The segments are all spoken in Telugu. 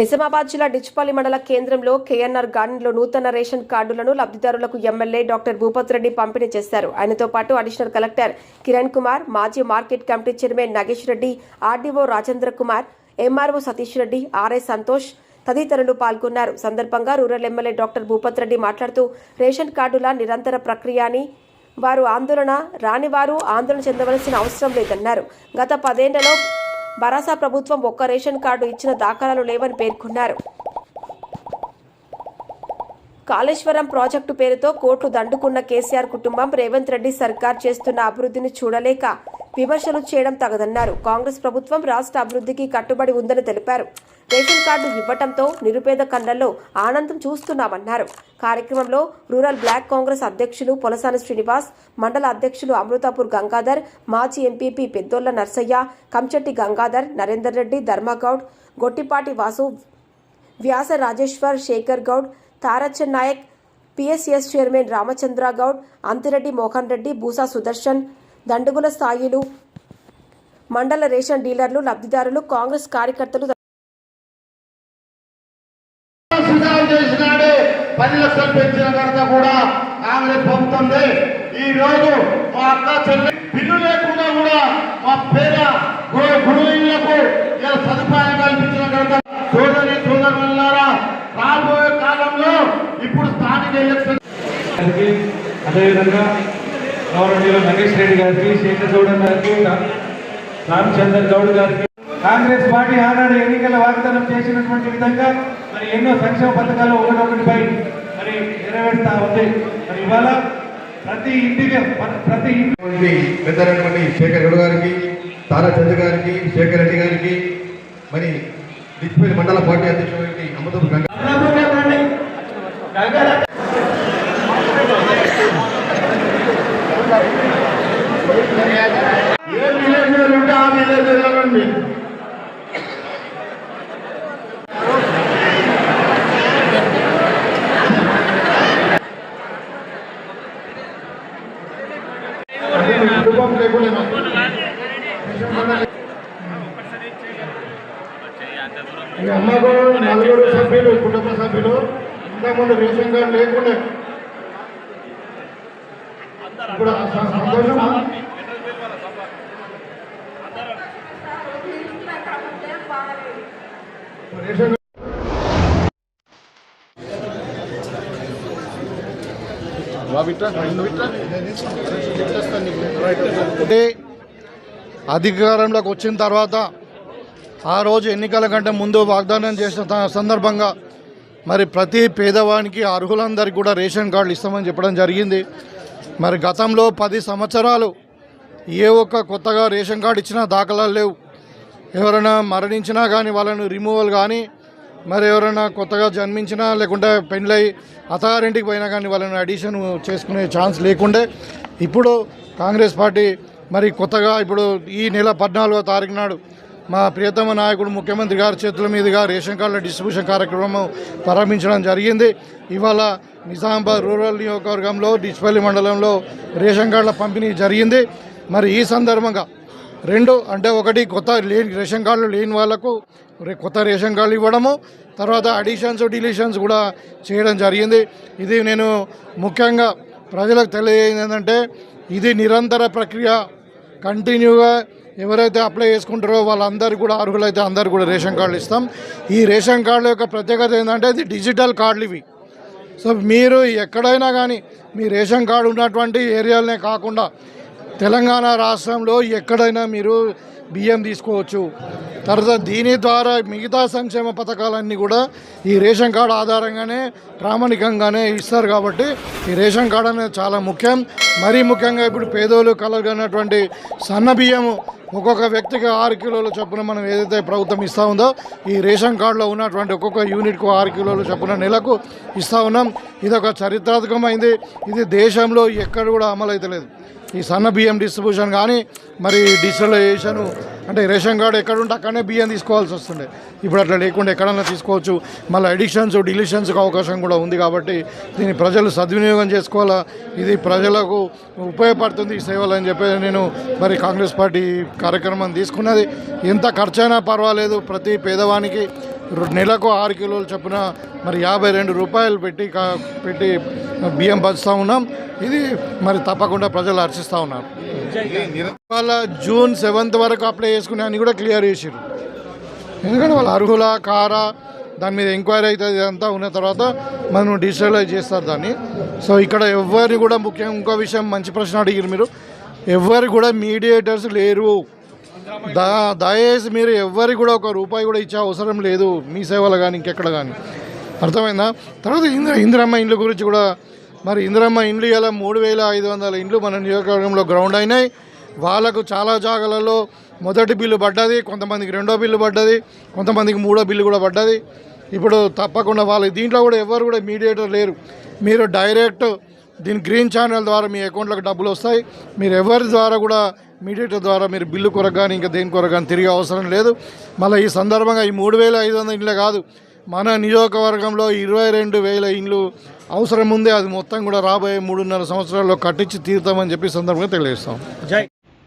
నిజామాబాద్ జిల్లా డిచ్పల్లి మండల కేంద్రంలో కేఎన్ఆర్ గార్డెన్లో నూతన రేషన్ కార్డులను లబ్ధిదారులకు ఎమ్మెల్యే డాక్టర్ భూపత్ రెడ్డి పంపిణీ చేశారు. ఆయనతో పాటు అడిషనల్ కలెక్టర్ కిరణ్ కుమార్ మాజీ market committee chairman Nagesh Reddy RDO Rajendra Kumar MRO Satish Reddy RI Santosh తదితరులు పాల్గొన్నారు. సందర్భంగా rural MLA doctor Bhupat Reddy మాట్లాడుతూ రేషన్ కార్డుల నిరంతర ప్రక్రియ అని వారు ఆందోళన రాని వారు ఆందోళన చెందవలసిన అవసరం లేదన్నారు. గత పదేళ్ళలో భరాసా ప్రభుత్వం ఒక్క రేషన్ కార్డు ఇచ్చిన దాఖలాలు లేవని పేర్కొన్నారు. కాళేశ్వరం ప్రాజెక్టు పేరుతో కోర్టు దండుకున్న కేసీఆర్ కుటుంబం రేవంత్ రెడ్డి సర్కార్ చేస్తున్న అభివృద్ధిని చూడలేక విమర్శలు చేయడం తగదన్నారు. కాంగ్రెస్ ప్రభుత్వం రాష్ట్ర అభివృద్ధికి కట్టుబడి ఉందని తెలిపారు. రేషన్ కార్డు ఇవ్వటంతో నిరుపేద కన్నల్లో ఆనందం చూస్తున్నామన్నారు. కార్యక్రమంలో రూరల్ బ్లాక్ కాంగ్రెస్ అధ్యక్షులు పొలసాని శ్రీనివాస్ మండల అధ్యక్షులు అమృతాపూర్ గంగాధర్ మాజీ MPP Peddolla Narsaiah Kanchetti Gangadhar Narender Reddy Dharmagoud Gottipati Vasu Vyasa Rajeshwar Shekhar Goud Tarachand Naik PSS chairman Ramachandra Goud Anthireddy Mohan Reddy Boosa Sudarshan Dandugula స్థాయిలు మండల రేషన్ డీలర్లు లబ్ధిదారులు కాంగ్రెస్ కార్యకర్తలు పది లక్షలు పెంచిన కనుక కూడా కాంగ్రెస్ పంపుతుంది. ఈ రోజు మా అక్క చెల్లి బిల్లు లేకుండా కూడా మా పేద గురువులకు సదుపాయం కల్పించిన కనుక సోదరి సోదరులారా రాబోయే కాలంలో ఇప్పుడు స్థానిక ఎలక్షన్ అదేవిధంగా గౌరవనీయులు నగేష్ రెడ్డి గారికి శేఖర్ గారికి రామచంద్ర గౌడ్ గారికి కాంగ్రెస్ పార్టీ ఆనాడు ఎన్నికల వాగ్దానం చేసినటువంటి విధంగా మరి ఎన్నో సంక్షేమ పథకాలు ఒకటొకటిపై మరి నెరవేరుతా ఉంది. మరి ఇవాళ ప్రతి ఇంటికి ప్రతి ఇంటి పెద్దలైనటువంటి శేఖర్ గౌడ్ గారికి తారా చంద్ర గారికి శేఖర్ రెడ్డి గారికి మరి డిస్ప్లే మండల పార్టీ అధ్యక్షుడు అమృతం గంగా ఏ విలేజ్లు ఉంటే? ఆ విలేజ్లో ఈ అమ్మకు నలుగురు సభ్యులు కుటుంబ సభ్యులు ఇంతకుముందు రేషన్ కార్డు లేకుండా. ఇప్పుడు సంతోషమా రేషన్ అధికారంలోకి వచ్చిన తర్వాత ఆ రోజు ఎన్నికల కంటే ముందు వాగ్దానం చేసిన సందర్భంగా మరి ప్రతి పేదవానికి అర్హులందరికీ కూడా రేషన్ కార్డులు ఇస్తామని చెప్పడం జరిగింది. మరి గతంలో పది సంవత్సరాలు ఏ ఒక్క కొత్తగా రేషన్ కార్డు ఇచ్చినా దాఖలాలు లేవు. ఎవరైనా మరణించినా కానీ వాళ్ళను రిమూవల్ కానీ మరి ఎవరైనా కొత్తగా జన్మించినా లేకుంటే పెళ్ళై అథారిటీకి పోయినా కానీ వాళ్ళని అడిషన్ చేసుకునే ఛాన్స్ లేకుండే. ఇప్పుడు కాంగ్రెస్ పార్టీ మరి కొత్తగా ఇప్పుడు ఈ నెల పద్నాలుగో తారీఖు నాడు మా ప్రియతమ నాయకుడు ముఖ్యమంత్రి గారి చేతుల మీదుగా రేషన్ కార్డుల డిస్ట్రిబ్యూషన్ కార్యక్రమం ప్రారంభించడం జరిగింది. ఇవాళ నిజామాబాద్ రూరల్ నియోజకవర్గంలో డిస్పల్లి మండలంలో రేషన్ కార్డుల పంపిణీ జరిగింది. మరి ఈ సందర్భంగా రెండు అంటే ఒకటి కొత్త లేని రేషన్ కార్డులు లేని వాళ్ళకు కొత్త రేషన్ కార్డులు ఇవ్వడము తర్వాత అడిషన్స్ డిలీషన్స్ కూడా చేయడం జరిగింది. ఇది నేను ముఖ్యంగా ప్రజలకు తెలియజేయండి ఏంటంటే ఇది నిరంతర ప్రక్రియ కంటిన్యూగా ఎవరైతే అప్లై చేసుకుంటారో వాళ్ళందరికీ కూడా అర్హులైతే అందరు కూడా రేషన్ కార్డులు ఇస్తాం. ఈ రేషన్ కార్డుల యొక్క ప్రత్యేకత ఏంటంటే ఇది డిజిటల్ కార్డులు ఇవి. సో మీరు ఎక్కడైనా కానీ మీ రేషన్ కార్డు ఉన్నటువంటి ఏరియాలనే కాకుండా తెలంగాణ రాష్ట్రంలో ఎక్కడైనా మీరు బియ్యం తీసుకోవచ్చు. తర్వాత దీని ద్వారా మిగతా సంక్షేమ పథకాలన్నీ కూడా ఈ రేషన్ కార్డు ఆధారంగానే ప్రామాణికంగానే ఇస్తారు కాబట్టి ఈ రేషన్ కార్డు అనేది చాలా ముఖ్యం. మరీ ముఖ్యంగా ఇప్పుడు పేదోళ్ళు కలగనటువంటి సన్న బియ్యము ఒక్కొక్క వ్యక్తికి ఆరు కిలోల చొప్పున మనం ఏదైతే ప్రభుత్వం ఇస్తూ ఉందో ఈ రేషన్ కార్డులో ఉన్నటువంటి ఒక్కొక్క యూనిట్కు ఆరు కిలోల చొప్పున నెలకు ఇస్తూ ఉన్నాం. ఇది ఒక చరిత్రాత్మకమైంది. ఇది దేశంలో ఎక్కడ కూడా అమలు అవుతలేదు ఈ సన్న బియ్యం డిస్ట్రిబ్యూషన్ కానీ మరి డిజిటలైజేషన్ అంటే రేషన్ కార్డు ఎక్కడ ఉంటే అక్కడనే బియ్యం తీసుకోవాల్సి వస్తుండే ఇప్పుడు అట్లా లేకుండా ఎక్కడన్నా తీసుకోవచ్చు. మళ్ళీ అడిక్షన్స్ డిలిషన్స్కి అవకాశం కూడా ఉంది కాబట్టి దీన్ని ప్రజలు సద్వినియోగం చేసుకోవాలా? ఇది ప్రజలకు ఉపయోగపడుతుంది ఈ సేవలు అని చెప్పి నేను మరి కాంగ్రెస్ పార్టీ కార్యక్రమం తీసుకున్నది. ఎంత ఖర్చైనా పర్వాలేదు ప్రతి పేదవానికి. నెలకు ఆరు కిలోలు చొప్పున మరి యాభై రెండు రూపాయలు పెట్టి పెట్టి బియ్యం పంచుతూ ఉన్నాం. ఇది మరి తప్పకుండా ప్రజలు హర్షిస్తూ ఉన్నారు. వాళ్ళ జూన్ సెవెంత్ వరకు అప్లై చేసుకునే అని కూడా క్లియర్ చేసారు ఎందుకంటే వాళ్ళు అర్హుల కారా దాని మీద ఎంక్వైరీ అవుతుంది ఇదంతా ఉన్న తర్వాత మనం డిజిటలైజ్ చేస్తారు దాన్ని. సో ఇక్కడ ఎవరి కూడా ముఖ్యంగా ఇంకో విషయం మంచి ప్రశ్న అడిగారు మీరు. ఎవరు కూడా మీడియేటర్స్ లేరు. దయచేసి మీరు ఎవ్వరికి కూడా ఒక రూపాయి కూడా ఇచ్చే అవసరం లేదు. మీ సేవలు కానీ ఇంకెక్కడ కానీ అర్థమైందా? తర్వాత ఇంద్ర ఇందిరమ్మ ఇండ్ల గురించి కూడా మరి ఇందిరమ్మ ఇండ్లు ఇలా మూడు వేల ఐదు వందల ఇండ్లు మన నియోజకవర్గంలో గ్రౌండ్ అయినాయి. వాళ్ళకు చాలా జాగాలలో మొదటి బిల్లు పడ్డది కొంతమందికి రెండో బిల్లు పడ్డది కొంతమందికి మూడో బిల్లు కూడా పడ్డది. ఇప్పుడు తప్పకుండా వాళ్ళు దీంట్లో కూడా ఎవరు కూడా మీడియేటర్ లేరు. మీరు డైరెక్ట్ దీని గ్రీన్ ఛానల్ ద్వారా మీ అకౌంట్లకు డబ్బులు వస్తాయి. మీరు ఎవరి ద్వారా కూడా మీడియేటర్ ద్వారా మీరు బిల్లు కొరకు కానీ ఇంకా దేని కొరకు కానీ తిరిగే అవసరం లేదు. మళ్ళీ ఈ సందర్భంగా ఈ మూడు వేల ఐదు వందల ఇండ్లే కాదు మన నియోజకవర్గంలో ఇరవై రెండు వేల ఇండ్లు అవసరం ఉందే అది మొత్తం కూడా రాబోయే మూడున్నర సంవత్సరాల్లో కట్టించి తీరుతామని చెప్పి సందర్భంగా తెలియజేస్తాం.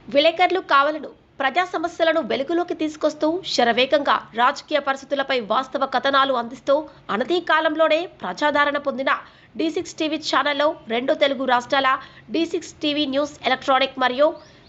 విలేకరులు కావాలను ప్రజా సమస్యలను వెలుగులోకి తీసుకొస్తూ శరవేగంగా రాజకీయ పరిస్థితులపై వాస్తవ కథనాలు అందిస్తూ అనతి కాలంలోనే ప్రజాదరణ పొందిన డి సిక్స్ టీవీ ఛానల్లో రెండు తెలుగు రాష్ట్రాల D six TV news electronic మరియు